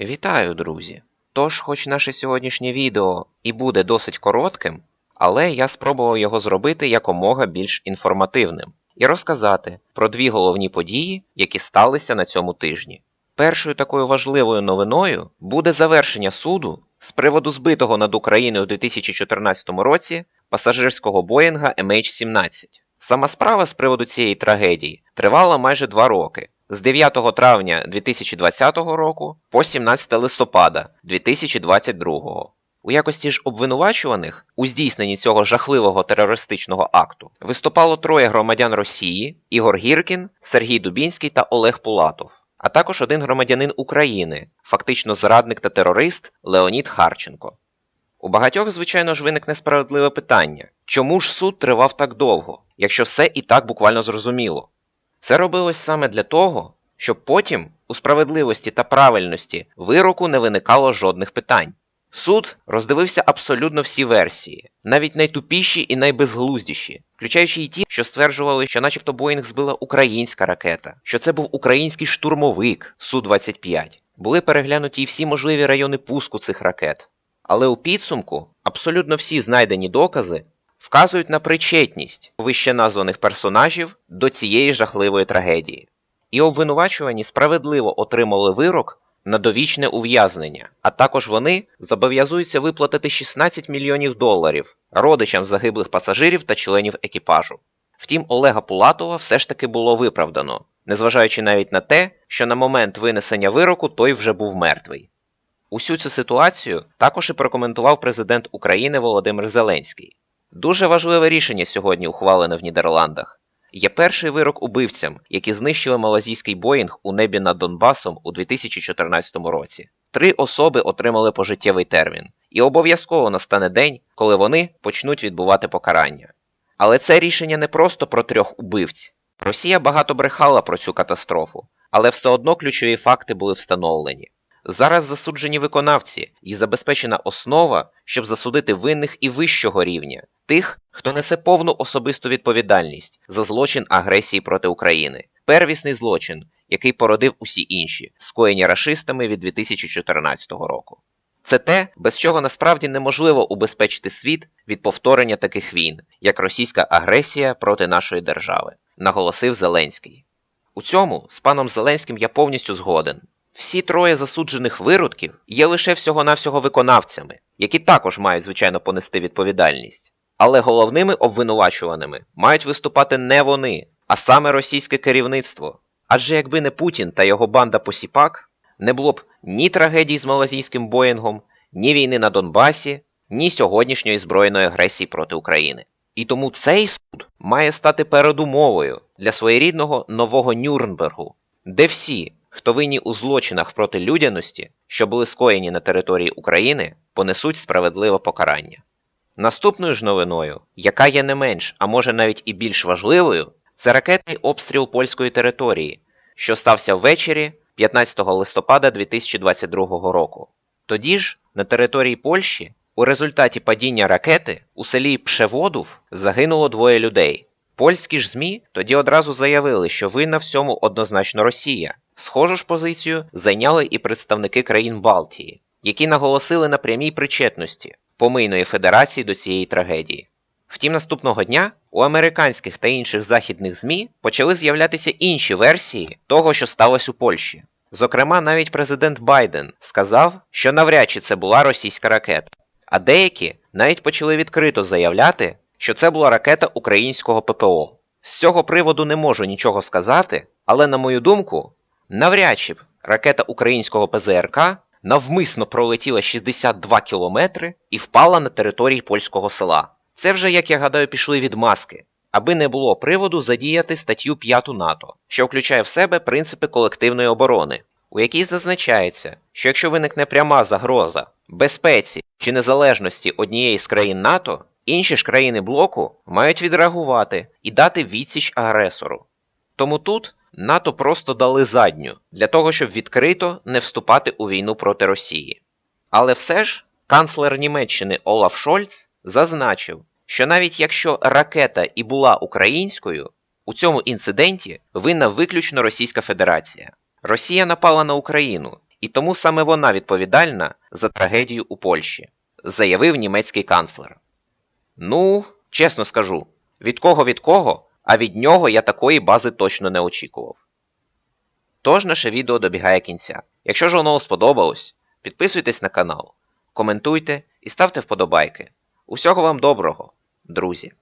Вітаю, друзі! Тож, хоч наше сьогоднішнє відео і буде досить коротким, але я спробував його зробити якомога більш інформативним і розказати про дві головні події, які сталися на цьому тижні. Першою такою важливою новиною буде завершення суду з приводу збитого над Україною у 2014 році пасажирського Боїнга MH17. Сама справа з приводу цієї трагедії тривала майже два роки з 9 травня 2020 року по 17 листопада 2022. У якості ж обвинувачуваних у здійсненні цього жахливого терористичного акту виступало троє громадян Росії: Ігор Гіркін, Сергій Дубінський та Олег Пулатов, а також один громадянин України, фактично зрадник та терорист Леонід Харченко. У багатьох, звичайно ж, виникне справедливе питання: чому ж суд тривав так довго, якщо все і так буквально зрозуміло? Це робилось саме для того, щоб потім у справедливості та правильності вироку не виникало жодних питань. Суд роздивився абсолютно всі версії, навіть найтупіші і найбезглуздіші, включаючи й ті, що стверджували, що начебто Боїнг збила українська ракета, що це був український штурмовик Су-25. Були переглянуті й всі можливі райони пуску цих ракет. Але у підсумку абсолютно всі знайдені докази вказують на причетність вище названих персонажів до цієї жахливої трагедії. І обвинувачувані справедливо отримали вирок на довічне ув'язнення, а також вони зобов'язуються виплатити 16 мільйонів доларів родичам загиблих пасажирів та членів екіпажу. Втім, Олега Пулатова все ж таки було виправдано, незважаючи навіть на те, що на момент винесення вироку той вже був мертвий. Усю цю ситуацію також і прокоментував президент України Володимир Зеленський. Дуже важливе рішення сьогодні ухвалене в Нідерландах. Є перший вирок убивцям, які знищили малазійський Боїнг у небі над Донбасом у 2014 році. Три особи отримали пожиттєвий термін, і обов'язково настане день, коли вони почнуть відбувати покарання. Але це рішення не просто про трьох убивць. Росія багато брехала про цю катастрофу, але все одно ключові факти були встановлені. Зараз засуджені виконавці і забезпечена основа, щоб засудити винних і вищого рівня, тих, хто несе повну особисту відповідальність за злочин агресії проти України, первісний злочин, який породив усі інші, скоєні рашистами від 2014 року. Це те, без чого насправді неможливо убезпечити світ від повторення таких війн, як російська агресія проти нашої держави, наголосив Зеленський. У цьому з паном Зеленським я повністю згоден. Всі троє засуджених виродків є лише всього-навсього виконавцями, які також мають, звичайно, понести відповідальність. Але головними обвинувачуваними мають виступати не вони, а саме російське керівництво. Адже якби не Путін та його банда посіпак, не було б ні трагедій з малазійським Боїнгом, ні війни на Донбасі, ні сьогоднішньої збройної агресії проти України. І тому цей суд має стати передумовою для своєрідного нового Нюрнбергу, де всі, хто винні у злочинах проти людяності, що були скоєні на території України, понесуть справедливе покарання. Наступною ж новиною, яка є не менш, а може навіть і більш важливою, це ракетний обстріл польської території, що стався ввечері 15 листопада 2022 року. Тоді ж на території Польщі у результаті падіння ракети у селі Пшеводув загинуло двоє людей. Польські ж ЗМІ тоді одразу заявили, що винна всьому однозначно Росія. Схожу ж позицію зайняли і представники країн Балтії, які наголосили на прямій причетності помийної федерації до цієї трагедії. Втім, наступного дня у американських та інших західних ЗМІ почали з'являтися інші версії того, що сталося у Польщі. Зокрема, навіть президент Байден сказав, що навряд чи це була російська ракета, а деякі навіть почали відкрито заявляти, що це була ракета українського ППО. З цього приводу не можу нічого сказати, але, на мою думку, навряд чи б ракета українського ПЗРК навмисно пролетіла 62 кілометри і впала на території польського села. Це вже, як я гадаю, пішли від маски, аби не було приводу задіяти статтю 5 НАТО, що включає в себе принципи колективної оборони, у якій зазначається, що якщо виникне пряма загроза безпеці чи незалежності однієї з країн НАТО, інші ж країни блоку мають відреагувати і дати відсіч агресору. Тому тут НАТО просто дали задню для того, щоб відкрито не вступати у війну проти Росії. Але все ж канцлер Німеччини Олаф Шольц зазначив, що навіть якщо ракета і була українською, у цьому інциденті винна виключно Російська Федерація. Росія напала на Україну і тому саме вона відповідальна за трагедію у Польщі, заявив німецький канцлер. Ну, чесно скажу, від кого від кого, а від нього я такої бази точно не очікував. Тож наше відео добігає кінця. Якщо ж воно сподобалось, підписуйтесь на канал, коментуйте і ставте вподобайки. Усього вам доброго, друзі!